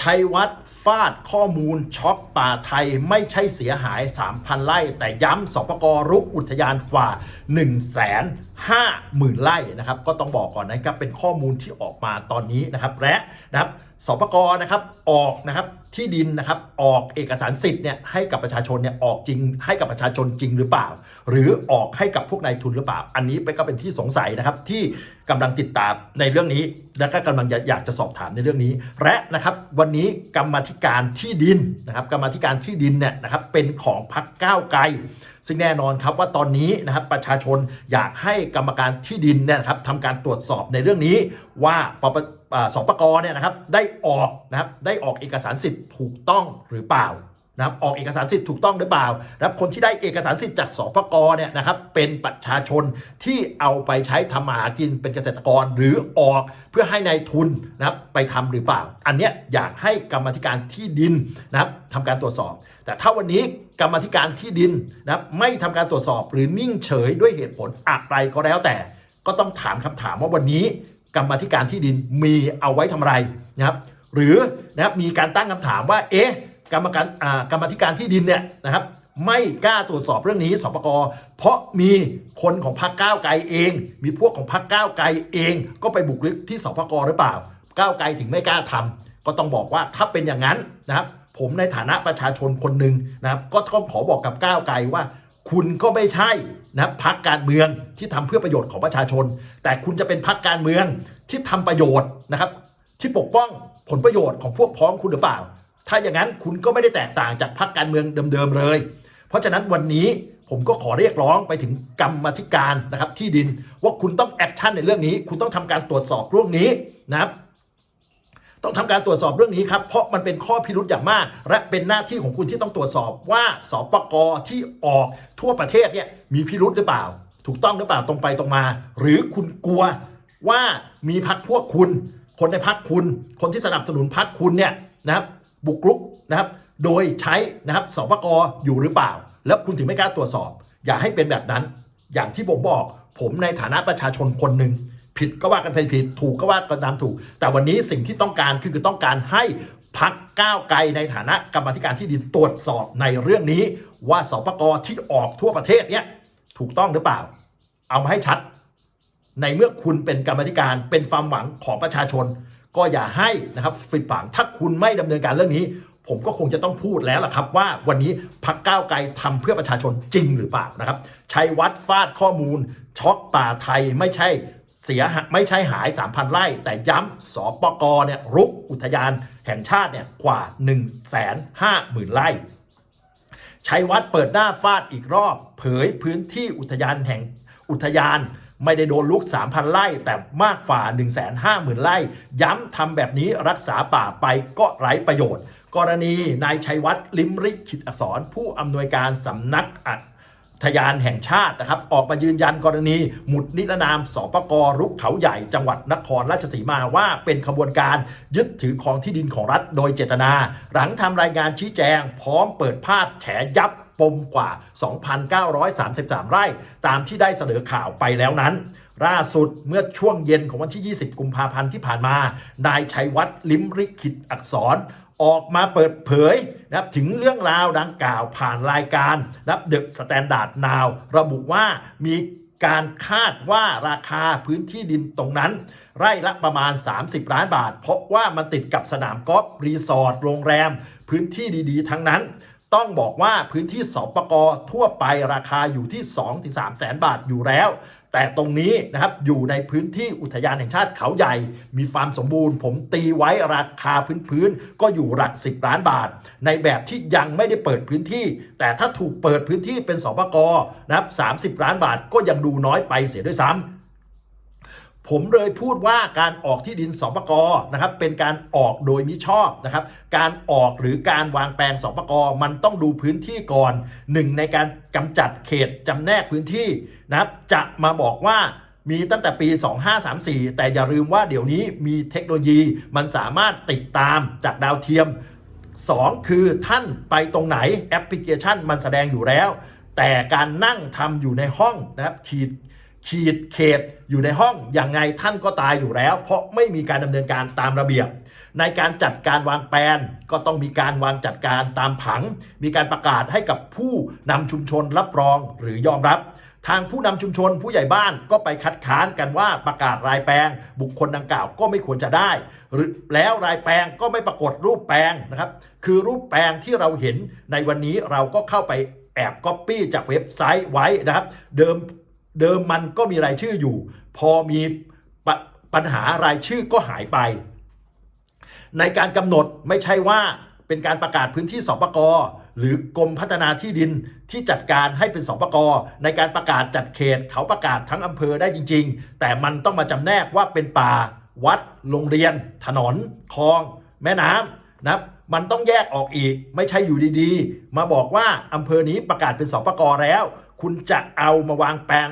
ชัยวัฒน์ฟาดข้อมูลช็อกป่าไทยไม่ใช่เสียหาย 3,000 ไร่ แต่ย้ำสปกรุกอุทยานกว่า 1 5 0 0 0 0 ไร่นะครับ ก็ต้องบอกก่อนนะครับเป็นข้อมูลที่ออกมาตอนนี้นะครับ และนะครับสปกนะครับออกนะครับที่ดินนะครับออกเอกสารสิทธิ์เนี่ยให้กับประชาชนเนี่ยออกจริงให้กับประชาชนจริงหรือเปล่า หรือออกให้กับพวกนายทุนหรือเปล่า อันนี้เป็นก็เป็นที่สงสัยนะครับที่ กำลังติดตามในเรื่องนี้ และก็กำลังอยากจะสอบถามในเรื่องนี้ และนะครับวันนี้กรรมธิการที่ดินนะครับกรรมธิการที่ดินเนี่ยนะครับเป็นของพรรคก้าวไกล ซึ่งแน่นอนครับว่าตอนนี้นะครับประชาชนอยากให้กรรมการที่ดินเนี่ยนะครับทำการตรวจสอบในเรื่องนี้ว่าปปอ่าสปกเนี่ยนะครับได้ออกนะครับได้ออกเอกสารสิทธิ์ถูกต้องหรือเปล่า นะครับออกเอกสารสิทธิ์ถูกต้องหรือเปล่านะครับคนที่ได้เอกสารสิทธิ์จากสปกเนี่ยนะครับเป็นประชาชนที่เอาไปใช้ทำมาหากินเป็นเกษตรกรหรือออกเพื่อให้ในายทุนนะครับไปทำหรือเปล่า อันเนี้ยอยากให้กรรมธิการที่ดินนะครับทำการตรวจสอบ แต่ถ้าวันนี้กรรมธิการที่ดินนะครับไม่ทำการตรวจสอบหรือนิ่งเฉยด้วยเหตุผลอะไรก็แล้วแต่ ก็ต้องถามคำถามว่าวันนี้ กรรมธิการที่ดินมีเอาไว้ทำอะไรนะครับหรือนะครับมีการตั้งคำถามว่าเอ๊ะ กรรมการอ่กรรมาธิการที่ดินเนี่ยนะครับ ไม่กล้าตรวจสอบเรื่องนี้สปกเพราะมีคนของพรรคก้าวไกลเอง มีพวกของพรรคก้าวไกลเอง ก็ไปบุกรุกที่สปกหรือเปล่า ก้าวไกลถึงไม่กล้าทำก็ต้องบอกว่าถ้าเป็นอย่างนั้นนะครับ ผมในฐานะประชาชนคนหนึ่งนะครับ ก็ต้องขอบอกกับก้าวไกลว่า คุณก็ไม่ใช่นะพักการเมืองที่ทำเพื่อประโยชน์ของประชาชน แต่คุณจะเป็นพักการเมืองที่ทำประโยชน์นะครับ ที่ปกป้องผลประโยชน์ของพวกพ้องคุณหรือเปล่า ถ้าอย่างนั้นคุณก็ไม่ได้แตกต่างจากพักการเมืองเดิมๆเลย เพราะฉะนั้นวันนี้ผมก็ขอเรียกร้องไปถึงกรรมธิการนะครับที่ดินว่าคุณต้องแอคชั่นในเรื่องนี้ คุณต้องทำการตรวจสอบเรื่องนี้นะครับต้องทำการตรวจสอบเรื่องนี้ครับเพราะมันเป็นข้อพิรุธอย่างมาก และเป็นหน้าที่ของคุณที่ต้องตรวจสอบว่าสปกที่ออกทั่วประเทศเนี่ยมีพิรุธหรือเปล่า ถูกต้องหรือเปล่าตรงไปตรงมา หรือคุณกลัวว่ามีพักพวกคุณ คนในพักคุณ คนที่สนับสนุนพักคุณเนี่ยนะครับ บุกรุกนะครับ โดยใช้นะครับสปกอยู่หรือเปล่า แล้วคุณถึงไม่กล้าตรวจสอบ อย่าให้เป็นแบบนั้น อย่างที่ผมบอก ผมในฐานะประชาชนคนหนึ่งผิดก็ว่ากันไปผิดถูกก็ว่ากันตามถูก แต่วันนี้สิ่งที่ต้องการคือคือต้องการให้พักก้าวไกลในฐานะกรรมธิการที่ดินตรวจสอบในเรื่องนี้ ว่าสปกที่ออกทั่วประเทศเนี่ยถูกต้องหรือเปล่า เอามาให้ชัด ในเมื่อคุณเป็นกรรมธิการเป็นความหวังของประชาชน ก็อย่าให้นะครับฟิดฝังถ้าคุณไม่ดำเนินการเรื่องนี้ ผมก็คงจะต้องพูดแล้วล่ะครับ ว่าวันนี้พักก้าวไกลทำเพื่อประชาชนจริงหรือเปล่านะครับชัยวัฒน์ฟาดข้อมูล ช็อกป่าไทยไม่ใช่เสียหายไม่ใช่หาย 3,000 ไร่ แต่ย้ำสปกเนี่ยรุกอุทยานแห่งชาติเนี่ยกว่า 1 5 0 0 0 0 ไร่ชัยวัฒน์เปิดหน้าฟาดอีกรอบ เผยพื้นที่อุทยานแห่งอุทยาน ไม่ได้โดนลุก 3,000 ไร่แต่มากฝ่า 150,000 ไร่ ย้ำทำแบบนี้รักษาป่าไปก็ไร้ประโยชน์ กรณีนายชัยวัฒน์ลิมริขิตอักษร ผู้อำนวยการสำนักอัดทยานแห่งชาตินะครับ ออกมายืนยันกรณี หมุดนิรนามสปกรุกเขาใหญ่จังหวัดนครราชสีมาว่าเป็นขบวนการยึดถือของที่ดินของรัฐโดยเจตนา หลังทำรายงานชี้แจง พร้อมเปิดภาพแฉยับ ปมกว่า 2,933 ไร่ ตามที่ได้เสนอข่าวไปแล้วนั้นล่าสุดเมื่อช่วงเย็นของวันที่ 20 กุมภาพันธ์ที่ผ่านมา นายชัยวัฒน์ลิมริขิตอักษรออกมาเปิดเผยนะถึงเรื่องราวดังกล่าวผ่านรายการนะครับเดอะสแตนดาร์ดนาวระบุว่ามีการคาดว่าราคาพื้นที่ดินตรงนั้น ไร่ละประมาณ 30 ล้านบาท เพราะว่ามันติดกับสนามกอล์ฟรีสอร์ทโรงแรม พื้นที่ดีๆ ทั้งนั้น ต้องบอกว่าพื้นที่สปกทั่วไปราคาอยู่ที่ 2-3แสนบาทอยู่แล้ว แต่ตรงนี้นะครับอยู่ในพื้นที่อุทยานแห่งชาติเขาใหญ่ มีความสมบูรณ์ ผมตีไว้ราคาพื้นๆก็อยู่หลัก 10 ล้านบาท ในแบบที่ยังไม่ได้เปิดพื้นที่ แต่ถ้าถูกเปิดพื้นที่เป็นสปกนะครับ30 ล้านบาทก็ยังดูน้อยไปเสียด้วยซ้ำ ผมเลยพูดว่าการออกที่ดินสปกนะครับเป็นการออกโดยมิชอบนะครับ การออกหรือการวางแปลงสปกมันต้องดูพื้นที่ก่อนหนึ่งในการกำจัดเขตจำแนกพื้นที่นะครับจะมาบอกว่ามีตั้งแต่ปี 2534 แต่อย่าลืมว่าเดี๋ยวนี้มีเทคโนโลยีมันสามารถติดตามจากดาวเทียม 2 คือท่านไปตรงไหนแอปพลิเคชันมันแสดงอยู่แล้ว แต่การนั่งทำอยู่ในห้องนะครับขีด ขีดเขตอยู่ในห้องอย่างไงท่านก็ตายอยู่แล้ว เพราะไม่มีการดำเนินการตามระเบียบ ในการจัดการวางแปลนก็ต้องมีการวางจัดการตามผัง มีการประกาศให้กับผู้นำชุมชนรับรองหรือยอมรับ ทางผู้นำชุมชนผู้ใหญ่บ้านก็ไปคัดค้านกันว่าประกาศรายแปลง บุคคลดังกล่าวก็ไม่ควรจะได้ หรือแล้วรายแปลงก็ไม่ปรากฏรูปแปลงนะครับคือรูปแปลงที่เราเห็นในวันนี้เราก็เข้าไปแอบก๊อปปี้จากเว็บไซต์ไว้นะครับ เดิม เดิมมันก็มีรายชื่ออยู่ พอมีปปัญหารายชื่อก็หายไป ในการกำหนดไม่ใช่ว่าเป็นการประกาศพื้นที่สปกหรือกรมพัฒนาที่ดินที่จัดการให้เป็นสปกในการประกาศจัดเขตเขาประกาศทั้งอำเภอได้จริง ๆ แต่มันต้องมาจำแนกว่าเป็นป่า วัด โรงเรียน ถนนคลอง แม่น้ำนะมันต้องแยกออกอีก ไม่ใช่อยู่ดีๆ มาบอกว่าอำเภอนี้ประกาศเป็นสปกแล้ว คุณจะเอามาวางแปลน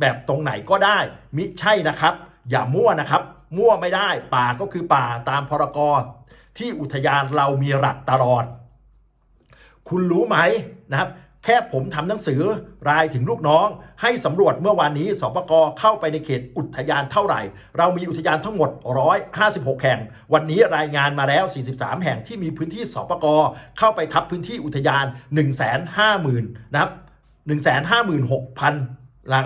แบบตรงไหนก็ได้ มิใช่นะครับ อย่ามั่วนะครับ มั่วไม่ได้ ป่าก็คือป่าตามพรกรที่อุทยานเรามีหลักตลอด คุณรู้ไหมนะครับ แค่ผมทำหนังสือรายถึงลูกน้อง ให้สำรวจเมื่อวานนี้สปกเข้าไปในเขตอุทยานเท่าไหร่ เรามีอุทยานทั้งหมด 156 แห่ง วันนี้รายงานมาแล้ว 43 แห่งที่มีพื้นที่สปกเข้าไปทับพื้นที่อุทยาน 150,000 นะครับ 156,000ละ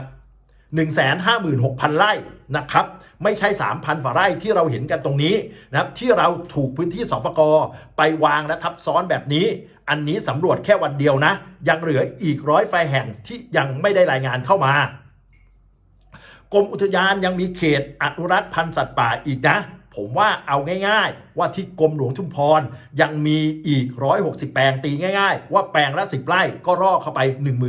156,000 ไร่นะครับ ไม่ใช่ 3,000ฝ่าไร่ที่เราเห็นกันตรงนี้นะครับที่เราถูกพื้นที่สปกไปวางและทับซ้อนแบบนี้ อันนี้สำรวจแค่วันเดียวนะ ยังเหลืออีกร้อยไฟแห่งที่ยังไม่ได้รายงานเข้ามากรมอุทยานยังมีเขตอนุรักษ์พันธุ์สัตว์ป่าอีกนะ ผมว่าเอาง่าย ๆ ว่าที่กรมหลวงชุมพรยังมีอีก 160 แปลงตีง่าย ๆ ว่าแปลงละ 10 ไร่ก็รอเข้าไป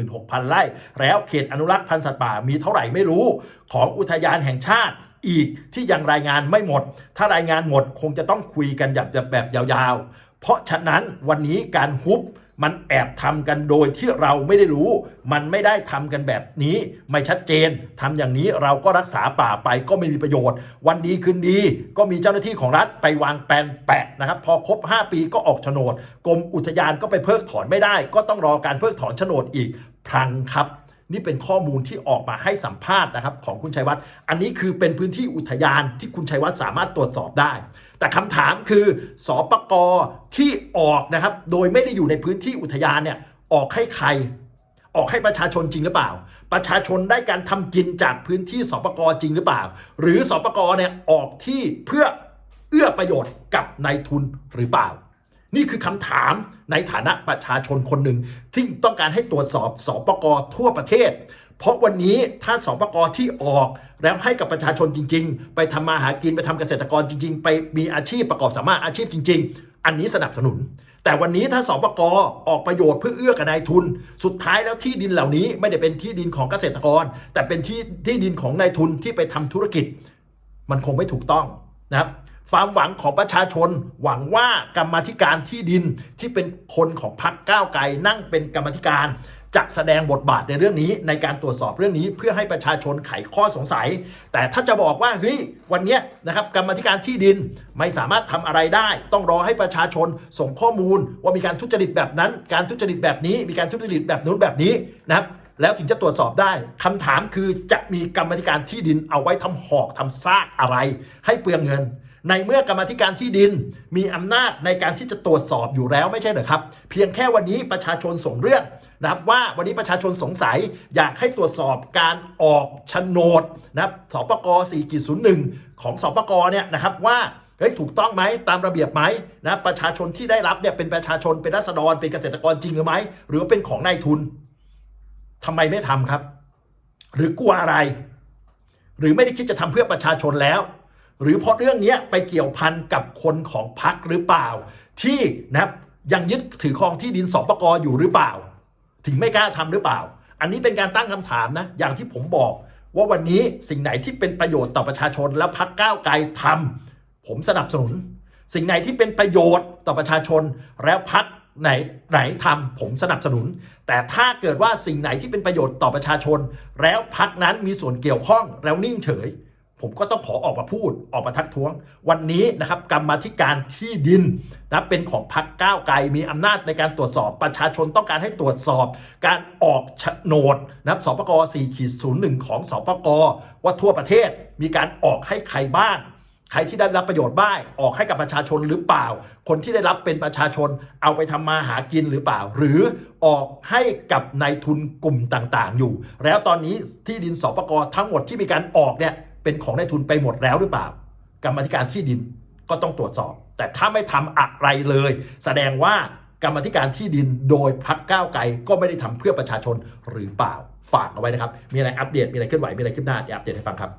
16,000 ไร่ แล้วเขตอนุรักษ์พันธุ์สัตว์ป่ามีเท่าไหร่ไม่รู้ ของอุทยานแห่งชาติอีกที่ยังรายงานไม่หมด ถ้ารายงานหมดคงจะต้องคุยกันแบบแบบแบบยาวๆ เพราะฉะนั้นวันนี้การฮุบ มันแอบทำกันโดยที่เราไม่ได้รู้ มันไม่ได้ทำกันแบบนี้ ไม่ชัดเจนทำอย่างนี้เราก็รักษาป่าไปก็ไม่มีประโยชน์ วันดีคืนดี ก็มีเจ้าหน้าที่ของรัฐไปวางแปลนแปะนะครับ พอครบ 5 ปีก็ออกโฉนด กรมอุทยานก็ไปเพิกถอนไม่ได้ ก็ต้องรอการเพิกถอนโฉนดอีกพลังครับ นี่เป็นข้อมูลที่ออกมาให้สัมภาษณ์นะครับของคุณชัยวัฒน์อันนี้คือเป็นพื้นที่อุทยานที่คุณชัยวัฒน์สามารถตรวจสอบได้ แต่คำถามคือสปกที่ออกนะครับ โดยไม่ได้อยู่ในพื้นที่อุทยานเนี่ยออกให้ใคร ออกให้ประชาชนจริงหรือเปล่า ประชาชนได้การทำกินจากพื้นที่สปกจริงหรือเปล่า หรือสปกเนี่ยออกที่เพื่อเอื้อประโยชน์กับนายทุนหรือเปล่า นี่คือคำถามในฐานะประชาชนคนหนึ่งที่ต้องการให้ตรวจสอบสอบประกอทั่วประเทศ เพราะวันนี้ถ้าสอบประกอที่ออกแล้วให้กับประชาชนจริง ๆ ไปทำมาหากินไปทำเกษตรกรจริง ๆ ไปมีอาชีพประกอบสามารถอาชีพจริง ๆ อันนี้สนับสนุน แต่วันนี้ถ้าสอบประกออกประโยชน์เพื่อเอื้อกับนายทุน สุดท้ายแล้วที่ดินเหล่านี้ไม่ได้เป็นที่ดินของเกษตรกร แต่เป็นที่ที่ดินของนายทุนที่ไปทำธุรกิจ มันคงไม่ถูกต้องนะครับ ความหวังของประชาชน หวังว่ากรรมธิการที่ดินที่เป็นคนของพรรคก้าวไกลนั่งเป็นกรรมธิการจะแสดงบทบาทในเรื่องนี้ในการตรวจสอบเรื่องนี้เพื่อให้ประชาชนไขข้อสงสัย แต่ถ้าจะบอกว่าเฮ้ยวันนี้นะครับกรรมธิการที่ดินไม่สามารถทำอะไรได้ ต้องรอให้ประชาชนส่งข้อมูล ว่ามีการทุจริตแบบนั้น การทุจริตแบบนี้ มีการทุจริตแบบนู้นแบบนี้นะครับแล้วถึงจะตรวจสอบได้คำถามคือจะมีกรรมธิการที่ดินเอาไว้ทำหอกทำซากอะไร ให้เปลืองเงิน ในเมื่อกรรมธิการที่ดินมีอำนาจในการที่จะตรวจสอบอยู่แล้วไม่ใช่เหรอครับ เพียงแค่วันนี้ประชาชนส่งเรื่องนะครับว่าวันนี้ประชาชนสงสัยอยากให้ตรวจสอบการออกโฉนดนะครับสปก4.01 ของสปกเนี่ยนะครับว่าเฮ้ยถูกต้องไหมตามระเบียบไหมนะประชาชนที่ได้รับเนี่ยเป็นประชาชนเป็นรัษฎรเป็นเกษตรกรจริงหรือไม่หรือว่าเป็นของนายทุนทำไมไม่ทำครับ หรือกลัวอะไร หรือไม่ได้คิดจะทำเพื่อประชาชนแล้ว หรือเพราะเรื่องนี้ไปเกี่ยวพันกับคนของพรรคหรือเปล่า ที่นะยังยึดถือครองที่ดินสปกอยู่หรือเปล่า ถึงไม่กล้าทำหรือเปล่า อันนี้เป็นการตั้งคำถามนะ อย่างที่ผมบอก ว่าวันนี้สิ่งไหนที่เป็นประโยชน์ต่อประชาชนแล้วพรรคก้าวไกลทำผมสนับสนุน สิ่งไหนที่เป็นประโยชน์ต่อประชาชนแล้วพรรคไหนไหนทำผมสนับสนุน แต่ถ้าเกิดว่าสิ่งไหนที่เป็นประโยชน์ต่อประชาชน แล้วพรรคนั้นมีส่วนเกี่ยวข้องแล้วนิ่งเฉย ผมก็ต้องขอออกมาพูดออกมาทักท้วง วันนี้นะครับกรรมธิการที่ดินนะเป็นของพรรคก้าวไกลมีอำนาจในการตรวจสอบประชาชนต้องการให้ตรวจสอบ การออกโฉนดนะครับสปก4ขีด01 ของสปกว่าทั่วประเทศมีการออกให้ใครบ้างใครที่ได้รับประโยชน์บ้างออกให้กับประชาชนหรือเปล่า คนที่ได้รับเป็นประชาชนเอาไปทำมาหากินหรือเปล่า หรือออกให้กับนายทุนกลุ่มต่างๆ อยู่ แล้วตอนนี้ที่ดินสปกทั้งหมดที่มีการออกเนี่ย เป็นของนายทุนไปหมดแล้วหรือเปล่า กรรมธิการที่ดินก็ต้องตรวจสอบ แต่ถ้าไม่ทำอะไรเลย แสดงว่ากรรมธิการที่ดินโดยพักก้าวไกลก็ไม่ได้ทำเพื่อประชาชนหรือเปล่าฝากเอาไว้นะครับ มีอะไรอัปเดตมีอะไรเคลื่อนไหวมีอะไรขึ้นหน้าเดี๋ยวอัปเดตให้ฟังครับ